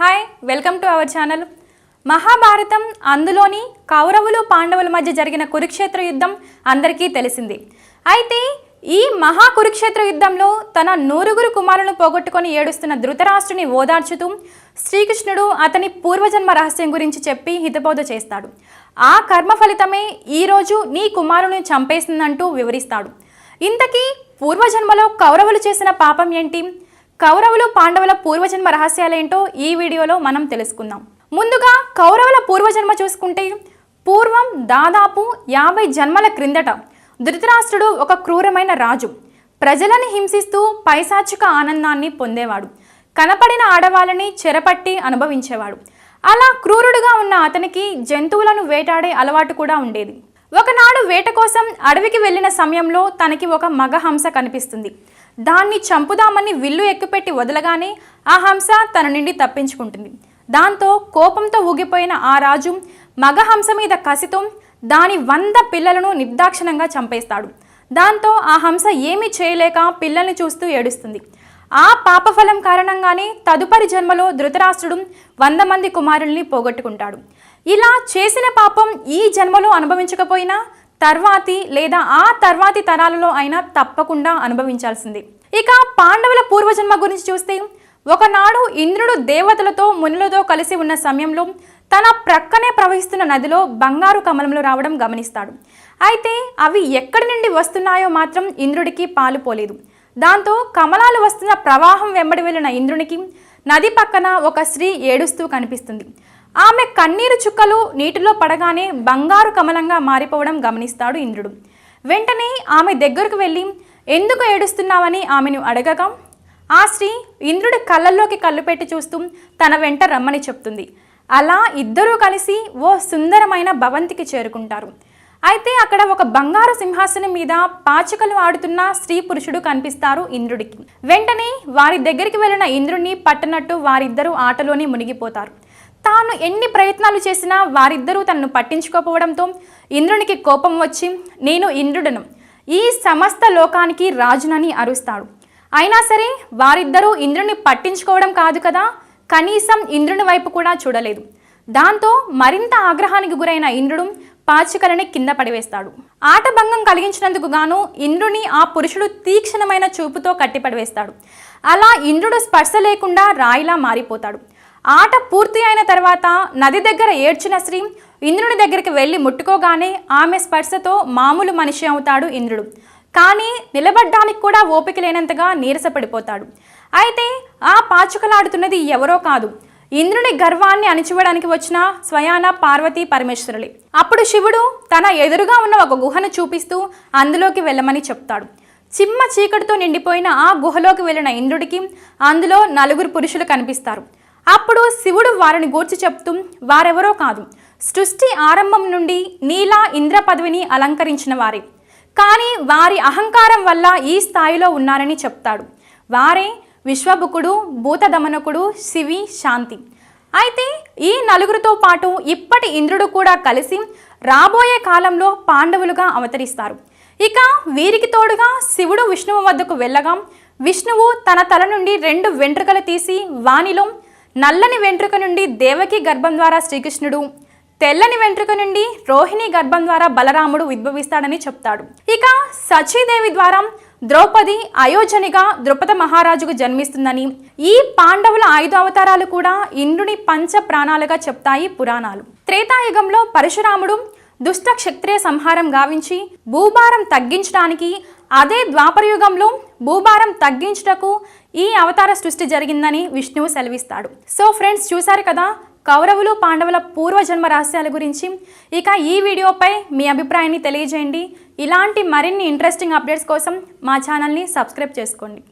Hi welcome to our channel Mahabharatam అందులోని కౌరవులు పాండవుల మధ్య జరిగిన కురుక్షేత్ర యుద్ధం అందరికీ తెలిసింది. అయితే ఈ మహా కురుక్షేత్ర యుద్ధంలో తన నూరుగురు కుమారులను పోగొట్టుకొని ఏడుస్తున్న ధృతరాష్ట్రుని ఓదార్చుతూ శ్రీకృష్ణుడు అతని పూర్వజన్మ రహస్యం గురించి చెప్పి హితబోధ చేస్తాడు. ఆ కర్మ ఫలితమే ఈరోజు నీ కుమారుని చంపేసిందంటూ వివరిస్తాడు. ఇంతకీ పూర్వజన్మలో కౌరవులు చేసిన పాపం ఏంటి? కౌరవులు పాండవుల పూర్వజన్మ రహస్యాలేంటో ఈ వీడియోలో మనం తెలుసుకుందాం. ముందుగా కౌరవుల పూర్వజన్మ చూసుకుంటే పూర్వం దాదాపు యాభై జన్మల క్రిందట ధృతరాష్ట్రుడు ఒక క్రూరమైన రాజు. ప్రజలను హింసిస్తూ పైశాచిక ఆనందాన్ని పొందేవాడు. కనపడిన ఆడవాళ్ళని చెరపట్టి అనుభవించేవాడు. అలా క్రూరుడుగా ఉన్న అతనికి జంతువులను వేటాడే అలవాటు కూడా ఉండేది. ఒకనాడు వేట కోసం అడవికి వెళ్ళిన సమయంలో తనకి ఒక మగ హంస కనిపిస్తుంది. దాన్ని చంపుదామని విల్లు ఎక్కుపెట్టి వదలగానే ఆ హంస తన నుండి తప్పించుకుంటుంది. దాంతో కోపంతో ఊగిపోయిన ఆ రాజు మగ హంస మీద కసితో దాని వంద పిల్లలను నిర్దాక్షిణంగా చంపేస్తాడు. దాంతో ఆ హంస ఏమీ చేయలేక పిల్లల్ని చూస్తూ ఏడుస్తుంది. ఆ పాపఫలం కారణంగానే తదుపరి జన్మలో ధృతరాష్ట్రుడు వంద మంది కుమారుల్ని పోగొట్టుకుంటాడు. ఇలా చేసిన పాపం ఈ జన్మలో అనుభవించకపోయినా తర్వాతి లేదా ఆ తర్వాతి తరాలలో అయినా తప్పకుండా అనుభవించాల్సింది. ఇక పాండవుల పూర్వజన్మ గురించి చూస్తే ఒకనాడు ఇంద్రుడు దేవతలతో మునులతో కలిసి ఉన్న సమయంలో తన ప్రక్కనే ప్రవహిస్తున్న నదిలో బంగారు కమలములు రావడం గమనిస్తాడు. అయితే అవి ఎక్కడి నుండి వస్తున్నాయో మాత్రం ఇంద్రుడికి పాలుపోలేదు దాంతో కమలాలు వస్తున్న ప్రవాహం వెంబడి వెళ్ళిన ఇంద్రునికి నది పక్కన ఒక స్త్రీ ఏడుస్తూ కనిపిస్తుంది. ఆమె కన్నీరు చుక్కలు నీటిలో పడగానే బంగారు కమలంగా మారిపోవడం గమనిస్తాడు ఇంద్రుడు. వెంటనే ఆమె దగ్గరకు వెళ్ళి ఎందుకు ఏడుస్తున్నావని ఆమెను అడగగా? ఆ స్త్రీ ఇంద్రుడి కళ్ళల్లోకి కళ్ళు పెట్టి చూస్తూ తన వెంట రమ్మని చెప్తుంది. అలా ఇద్దరూ కలిసి ఓ సుందరమైన భవంతికి చేరుకుంటారు. అయితే అక్కడ ఒక బంగారు సింహాసనం మీద పాచికలు ఆడుతున్న స్త్రీ పురుషుడు కనిపిస్తారు ఇంద్రుడికి. వెంటనే వారి దగ్గరికి వెళ్ళిన ఇంద్రుడిని పట్టనట్టు వారిద్దరూ ఆటలోనే మునిగిపోతారు. తాను ఎన్ని ప్రయత్నాలు చేసినా వారిద్దరూ తనను పట్టించుకోకపోవడంతో ఇంద్రునికి కోపం వచ్చి నేను ఇంద్రుడను. ఈ సమస్త లోకానికి రాజునని అరుస్తాడు. అయినా సరే వారిద్దరూ ఇంద్రుని పట్టించుకోవడం కాదు కదా. కనీసం ఇంద్రుని వైపు కూడా చూడలేదు. దాంతో మరింత ఆగ్రహానికి గురైన ఇంద్రుడు పాచికలని కింద పడివేస్తాడు. ఆటభంగం కలిగించినందుకు గాను ఇంద్రుని ఆ పురుషుడు తీక్షణమైన చూపుతో కట్టిపడివేస్తాడు. అలా ఇంద్రుడు స్పర్శ లేకుండా రాయిలా మారిపోతాడు. ఆట పూర్తి అయిన తర్వాత నది దగ్గర ఏడ్చిన శ్రీ ఇంద్రుని దగ్గరికి వెళ్ళి ముట్టుకోగానే ఆమె స్పర్శతో మామూలు మనిషి అవుతాడు ఇంద్రుడు. కానీ నిలబడ్డానికి కూడా ఓపిక లేనంతగా నీరసపడిపోతాడు. అయితే ఆ పాచుకలాడుతున్నది ఎవరో కాదు. ఇంద్రుని గర్వాన్ని అణిచివ్వడానికి వచ్చిన స్వయాన పార్వతీ పరమేశ్వరులే. అప్పుడు శివుడు తన ఎదురుగా ఉన్న ఒక గుహను చూపిస్తూ అందులోకి వెళ్ళమని చెప్తాడు. చిమ్మ చీకటితో నిండిపోయిన ఆ గుహలోకి వెళ్ళిన ఇంద్రుడికి అందులో నలుగురు పురుషులు కనిపిస్తారు. అప్పుడు శివుడు వారిని గూర్చి చెప్తూ వారెవరో కాదు. సృష్టి ఆరంభం నుండి నీలా ఇంద్ర పదవిని అలంకరించిన వారే. కానీ వారి అహంకారం వల్ల ఈ స్థాయిలో ఉన్నారని చెప్తాడు. వారే విశ్వభుకుడు భూతదమనకుడు శివి శాంతి. అయితే ఈ నలుగురితో పాటు ఇప్పటి ఇంద్రుడు కూడా కలిసి రాబోయే కాలంలో పాండవులుగా అవతరిస్తారు. ఇక వీరికి తోడుగా శివుడు విష్ణువు వద్దకు వెళ్ళగా విష్ణువు తన తల నుండి రెండు వెంట్రుకలు తీసి వానిలో నల్లని వెంట్రుక నుండి దేవకి గర్భం ద్వారా శ్రీకృష్ణుడు తెల్లని వెంట్రుక నుండి రోహిణి గర్భం ద్వారా బలరాముడు ఉద్భవిస్తాడని చెప్తాడు. ఇక సచీదేవి ద్వారా ద్రౌపది అయోధ్యనిగా ద్రుపద మహారాజుకు జన్మిస్తుందని ఈ పాండవుల ఐదు అవతారాలు కూడా ఇంద్రుని పంచ ప్రాణాలుగా చెప్తాయి పురాణాలు. త్రేతాయుగంలో పరశురాముడు దుష్ట క్షత్రియ సంహారం గావించి భూభారం తగ్గించడానికి అదే ద్వాపరయుగంలో భూభారం తగ్గించుటకు ఈ అవతార సృష్టి జరిగిందని విష్ణువు సెలవిస్తాడు. సో ఫ్రెండ్స్ చూశారు కదా? కౌరవులు పాండవుల పూర్వజన్మ రహస్యాల గురించి. ఇక ఈ వీడియోపై మీ అభిప్రాయాన్ని తెలియజేయండి. ఇలాంటి మరిన్ని ఇంట్రెస్టింగ్ అప్డేట్స్ కోసం మా ఛానల్ని సబ్స్క్రైబ్ చేసుకోండి.